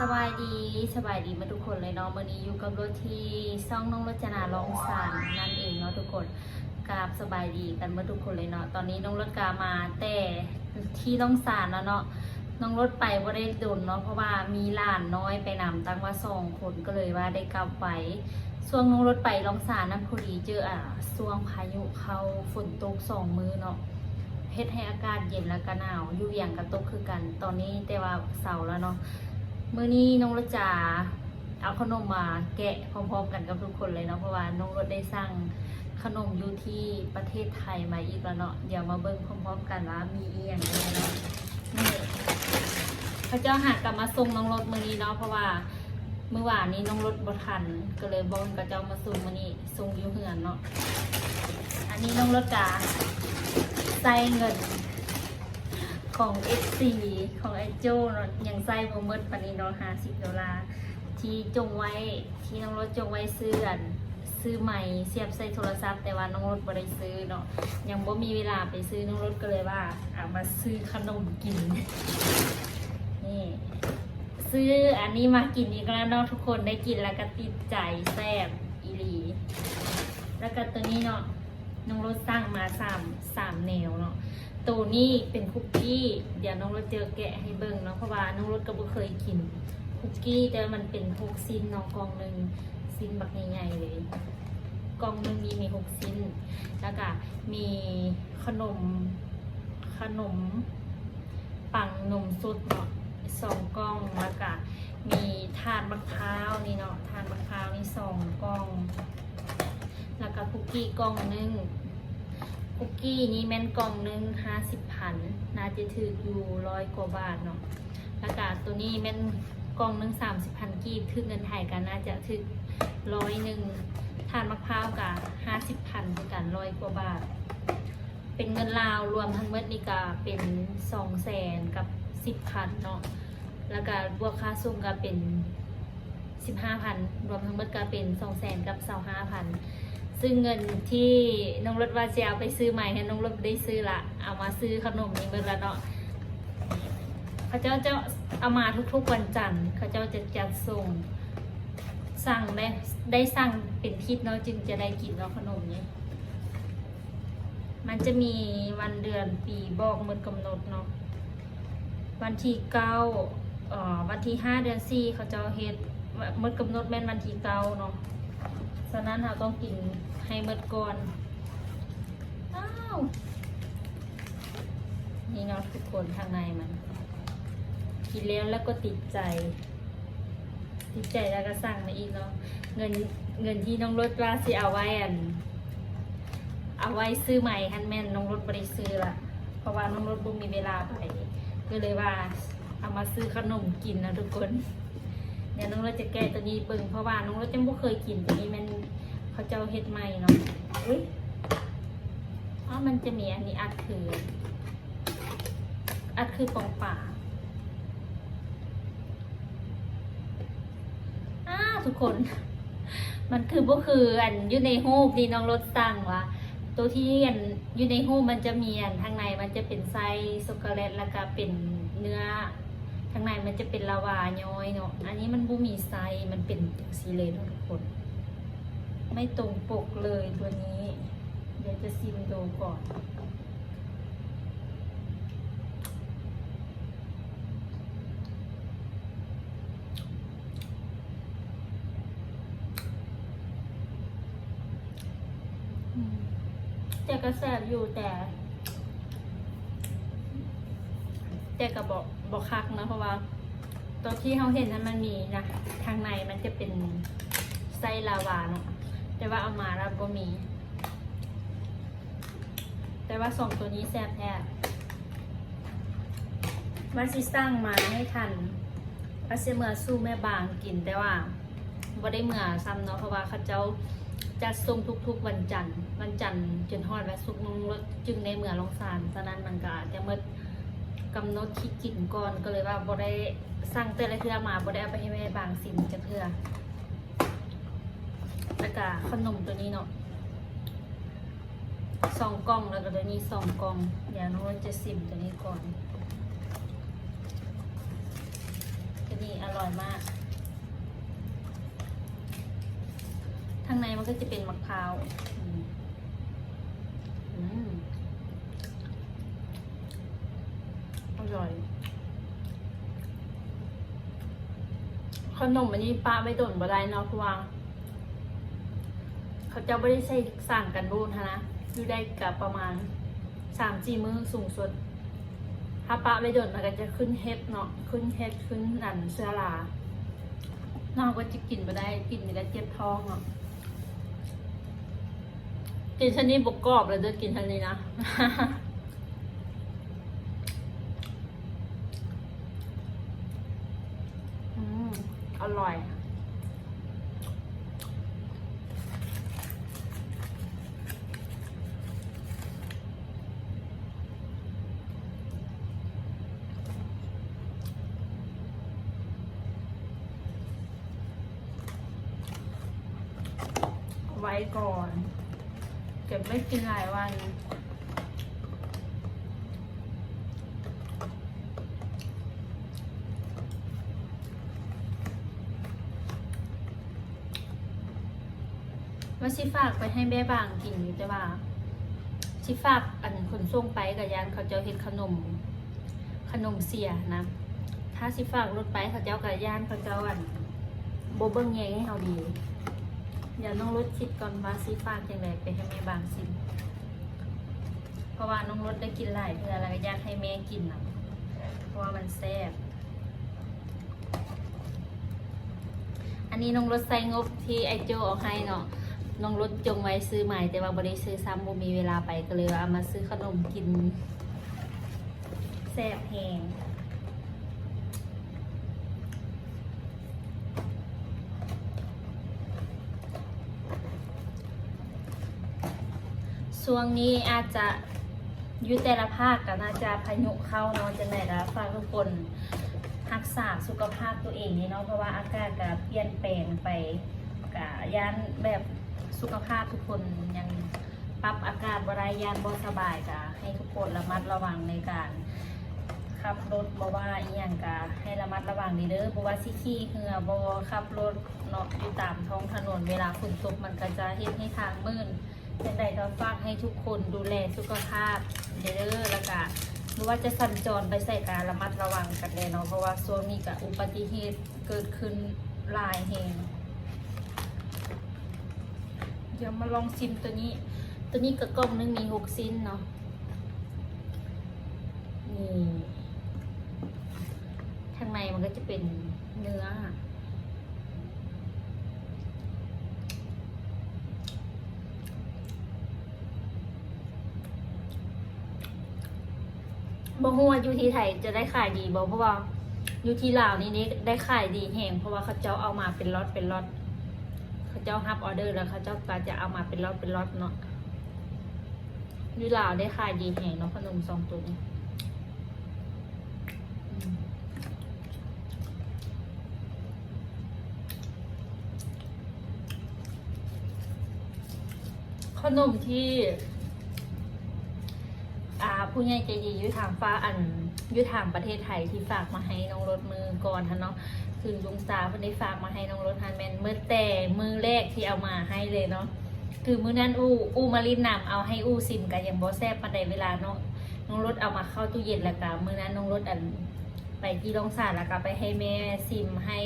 สบายดีสบายดีมาทุกคนเลยเนาะวันนี้อยู่กับรถที่ซ่องน้องรจนาลองสานนั่นเองเนาะทุกคนกราบสบายดีกันเมื่อทุกคนเลยเนาะตอนนี้น้องรถกามาแต่ที่ต้องสานแล้วเนาะน้องรถไปว่าได้โดนเนาะเพราะว่ามีหลานน้อยไปนำตั้งว่าสองคนก็เลยว่าได้กลับไปช่วงน้องรถไปลองสานนั่นพอดีเจออะช่วงพายุเข้าฝนตกสองมือเนาะเฮ็ดให้อากาศเย็นและก็หนาวอยู่อย่างกระตุกคือกัน ตอนนี้แต่ว่าเสาร์แล้วเนาะ มื้อนี้น้องรถจาเอาขนมมาแกะพร้อมๆกันกับทุกคนเลยเนาะเพราะว่าน้องรถได้สั่งขนมอยู่ที่ประเทศไทยมาอีกแล้วเนาะเดี๋ยวมาเบิ่งพร้อมๆกันว่ามีอีหยังบ้างเนาะนี่พระเจ้าหากลับมาส่งน้องรถมื้อนี้เนาะเพราะว่าเมื่อวานนี้น้องรถบทันก็เลยบ่นกับเจ้ามาส่งมื้อนี้ส่งอยู่เฮือนเนาะอันนี้น้องรถจาใส่เงิน ของ FC ของไอโจเนอะยังใส่บ่หมดปานนี้เนาะ50ดอลลาร์ที่จงไว้ที่น้องรถจงไว้ซื้ออันซื้อใหม่เสียบใส่โทรศัพท์แต่ว่าน้องรถบ่ได้ซื้อเนาะยังบ่มีเวลาไปซื้อน้องรถก็เลยว่าเอามาซื้อขนมกินนี่ซื้ออันนี้มากินอีกแล้วเนาะทุกคนได้กินแล้วก็ติดใจแซ่บอีหลีแล้วก็ตัวนี้เนาะน้องรถสร้างมาสามสามแนวเนาะ ตัวนี้เป็นคุกกี้ เดี๋ยวน้องรถเจอแกะให้เบิ่งเนาะเพราะว่าน้องรถก็บ่เคยกินคุกกี้แต่มันเป็นหกซินเนาะกล่องหนึ่งซินบักใหญ่ๆเลยกล่องหนึ่งมีมีหกซินแล้วก็มีขนมขนมปังนมสดเนาะสองกล่องแล้วก็มีทานมะพร้าวนี่เนาะทานมะพร้าวนี่สองกล่อง แล้วก็คุกกี้กล่องหนึง คุกกี้นี่แม่นกล่องหนึงห้าสิบพันน่าจะถืออยู่ร้อยกว่าบาทเนาะแล้วก็ตัวนี้แม่นกล่องหนึงสามสิบพันกีบถือเงินไทยกันน่าจะถือร้อยหนึ่งทานมะพร้าวกับห้าสิบพันกันร้อยกว่าบาท เป็นเงินลาวรวมทั้งหมดนี่ก็เป็นสองแสนกับสิบพันเนาะแล้วก็บวกค่าส่งก็เป็นสิบห้าพันรวมทั้งหมดก็เป็นสองแสนกับสองห้าพัน ซึ่งเงินที่น้องรถว่าจะเอาไปซื้อใหม่ให้น้องรถได้ซื้อละเอามาซื้อขนมนี้เมื่อละเนาะเขาเจ้าจะเอามาทุกๆวันจันทร์เขาเจ้าจะจัดส่งสั่งได้ได้สั่งเป็นทิศเนาะจึงจะได้กินเนาะขนมนี้มันจะมีวันเดือนปีบอกหมดกำหนดเนาะวันที่เก้าเอ่อวันที่ห้าเดือนสี่เขาเจ้าเฮ็ดหมดกำหนดแม่นวันที่เก้าเนาะ ฉะนั้นเราต้องกินให้หมดก่อน อ้าว นี่เนาะทุกคนข้างในมัน กินแล้วแล้วก็ติดใจ ติดใจแล้วก็สั่งมาอีกเนาะ เงินเงินที่น้องรถว่าสิเอาไว้อัน เอาไว้ซื้อใหม่ฮันแม่นน้องรถบริซื้อละเพราะว่าน้องรถบุ้มีเวลาไป ก็เลยว่าเอามาซื้อขนมกินนะทุกคนเดี๋ยวน้องรถจะแก้ตัวนี้เบิ่งเพราะว่าน้องรถจังบ่เคยกินตัวนี้มัน เขาเจ้าเฮ็ดใหม่เนาะอุ้ยอ๋อมันจะมีอันนี้อัดคือ อัดคือปองป่าอ้าทุกคน มันคือบ่คืออันอยู่ในรูดีน้องรถสั่งว่าตัวที่อันอยู่ในรูปมันจะมีอันทางในมันจะเป็นไส้ช็อกโกแลตแล้วก็เป็นเนื้อข้างในมันจะเป็นลาวาย้อยเนาะ อันนี้มันบุมีไซส์มันเป็นสีเลยเนทุกคน ไม่ตรงปกเลยตัวนี้ เดี๋ยวจะซิมดูก่อนแต่ก็แซ่บอยู่แต่ แต่ก็บอกบอกคักนะเพราะว่า ตัวที่เขาเห็นนั้นมันมีนะ ทางในมันจะเป็นไส้ลาวาเนาะ แต่ว่าเอามาแล้วก็มี แต่ว่าสองตัวนี้แซ่บแท้มันสิสร้างมาให้ทันก็เสเมื่อสู้แม่บางกินแต่ว่าบ่ได้เมื่อซ้ำเนาะเพราะว่าเขาเจ้าจัดส่งทุกๆวันจันทร์วันจันทร์จนฮอดและสุกมึงรถจึงในเมื่อลงสารฉะนั้นมันก็อาจจะหมดกำหนดที่กินก่อนก็เลยว่าบ่ได้สั่งแต่ละเทื่อมาบ่ได้เอาไปให้แม่บางสินจะเทื่อ แล้วก็ขนมตัวนี้เนาะสองกล่องแล้วก็ตัวนี้สองกล่องเดี๋ยวน้องจะซิมตัวนี้ก่อนตัวนี้อร่อยมากข้างในมันก็จะเป็นมะพร้าวอืมอืมอร่อย ขนมอันนี้ป้าไม่ต้นบ่ได้เนาะเพราะว่า เขาจ้าไม่ได้ใส่สั่งกันรูนนะอยู่ได้กับประมาณสามจีมือสูงสุดถ้าป้าไม่โดนมันก็จะขึ้นเฮ็ดเนาะขึ้นเฮ็ดขึ้นนันเสื้อลานอกก็จะกินไปได้กินมันก็เจ็บท้องเนาะกินชนิดบกกรอบเลยด้อกินชนิดนะอืมอร่อย ไว้ก่อน เก็บไม่กินหลายวัน ว่าสิฝากไปให้แม่บางกินอยู่แต่ว่าสิฝากอันคนส่งไปกับยานเขาเจ้าเฮ็ดขนม ขนมเสียนะ ถ้าสิฝากรถไปเขาเจ้ากับยานเขาเจ้าอันโบเบิ้งแยงให้เขาดี เดี๋ยวน้องรถคิดก่อนว่าสิฝากจังไดไปให้แม่บางสิเพราะว่าน้องรถได้กินหลายเทื่อแล้วก็อยากให้แม่กินนะเพราะว่ามันแซ่บอันนี้น้องรถใส่งบที่ไอโจเอาให้เนาะน้องรถจงไว้ซื้อใหม่ แต่ว่าบริซื้อซ้ำบ่มีเวลาไปก็เลยเอามาซื้อขนมกินแซ่บแหง ช่วงนี้อาจจะยู่แต่ละภาคก็น่าจะพายุเข้าเนาะจังไหนละฝากทุกคนรักษาสุขภาพตัวเองนี่เนาะเพราะว่าอากาศก็เปลี่ยนแปลงไปกะย่านแบบสุขภาพทุกคนยังปรับอากาศบรายยานบ่สบายกะให้ทุกคนระมัดระวังในการขับรถบ่ว่าอีหยังกะให้ระมัดระวังดีเด้อบ่ว่าสิขี่เหือบ่ขับรถเนาะอยู่ตามท้องถนนเวลาฝนตกมันก็จะเฮ็ดให้ทางมืด จังใดก็ฝากให้ทุกคนดูแลสุขภาพเด้อแล้วก็หรือว่าจะสัญจรไปใส่การระมัดระวังกันเลยเนาะเพราะว่าช่วงนี้กับอุบัติเหตุเกิดขึ้นหลายแห่งเดี๋ยวมาลองชิมตัวนี้ ตัวนี้กระกล่องนึงมีหกสิ้นเนาะนี่ข้างในมันก็จะเป็นเนื้อ บ่ฮู้ว่าอยู่ที่ไทยจะได้ขายดีบ่เพราะว่าอยู่ที่ลาวนี่นี่ได้ขายดีแฮงเพราะว่าเขาเจ้าเอามาเป็นล็อตเป็นล็อตเขาเจ้ารับออเดอร์แล้วเขาเจ้าก็จะเอามาเป็นล็อตเป็นล็อตเนาะอยู่ลาวได้ขายดีแฮงเนาะขนมสองตัวนี้ขนมที่ อ่าผู้ใหญ่ใจดียู่ทางฟ้าอันยู่ทางประเทศไทยที่ฝากมาให้น้องรถมือก่อนทันเนาะคือลุงสาวเพิ่นได้ฝากมาให้น้องรถทันแมนเมื่อแต่มือแรกที่เอามาให้เลยเนาะคือมื้อนั้นอูอูมารินนำเอาให้อูซิมกันยังบ่แซ่บปานใดเวลาเนาะน้องรถเอามาเข้าตู้เย็นแล้วก็มื้อนั้นน้องรถอันไปที่โรงสารแล้วก็ไปให้แม่ซิมให้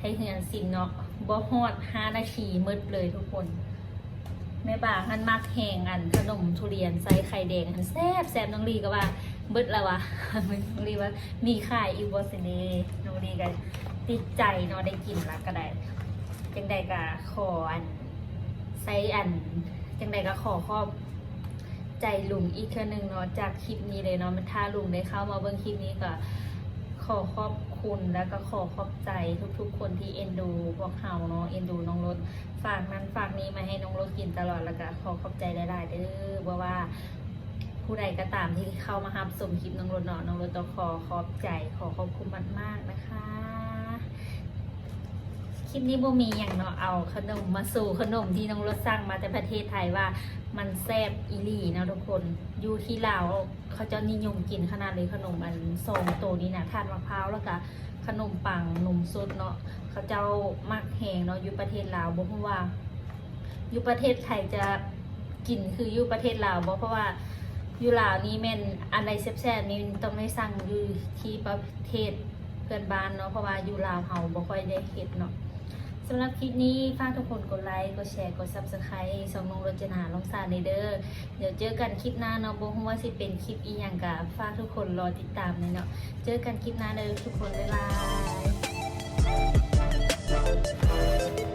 ให้เฮือนซิมเนาะบ่ฮอด5นาทีมืดเลยทุกคน แม่บาหันมักแหงอันขนมทุเรียนใส่ไข่แดงอันแซ่บแซ่บน้องลีก็ว่าเบิดแล้ววะน้องลีว่ามีขายอีวอสเนน้องลีก็ติดใจเนาะได้กินล้วก็ได้จังใดก็ขออันใส่อันจังใดก็ขอขอบใจลุงอีกเทื่อหนึงเนาะจากคลิปนี้เลยเนาะมันถ้าลุงได้เข้ามาเบิ่งคลิปนี้ก็ ขอขอบคุณและก็ขอขอบใจทุกๆ คนที่เอ็นดูพวกเขาเนาะเอ็นดูน้องรถฝากนั้นฝากนี้มาให้น้องรถกินตลอดแล้วก็ขอขอบใจหลายๆเด้อเพราะว่าผู้ใดก็ตามที่เข้ามาฮับสมคลิปน้องรถเนาะน้องรถต้องขอขอบใจขอขอบคุณมากๆนะคะ ลิปนี้บ่มีอย่างเนาะเอาขนมมาสู่ขนมที่น้องรถสั่งมาแต่ประเทศไทยว่ามันแซ่บอีหลีนะทุกคนอยู่ที่ลาวเขาจะนิยมกินขนาดเลยขนมอันซองโตนี้นะทานมะพร้าวแล้วก็ขนมปังนมสดเนาะเขาเจ้ามักแหงเนาะอยู่ประเทศลาวบ่มว่า อยู่ประเทศไทยจะกินคืออยู่ประเทศลาวบ่เพราะว่าอยู่ลาวนี่แม่นอะไรแซ่บๆนี่ต้องได้สั่งอยู่ที่ประเทศเพื่อนบ้านเนาะเพราะว่าอยู่ลาวเฮาบ่ค่อยได้เฮ็ดเนาะ สำหรับคลิปนี้ฝากทุกคนกดไลค์ กดแชร์ กด Subscribe สองน้องรจนาลองสารเดอร์ เดี๋ยวเจอกันคลิปหน้าเนาะบ่ฮู้ว่าสิเป็นคลิปอีหยังกะฝากทุกคนรอติดตามเลยเนาะ เจอกันคลิปหน้าเด้อทุกคน บ๊ายบาย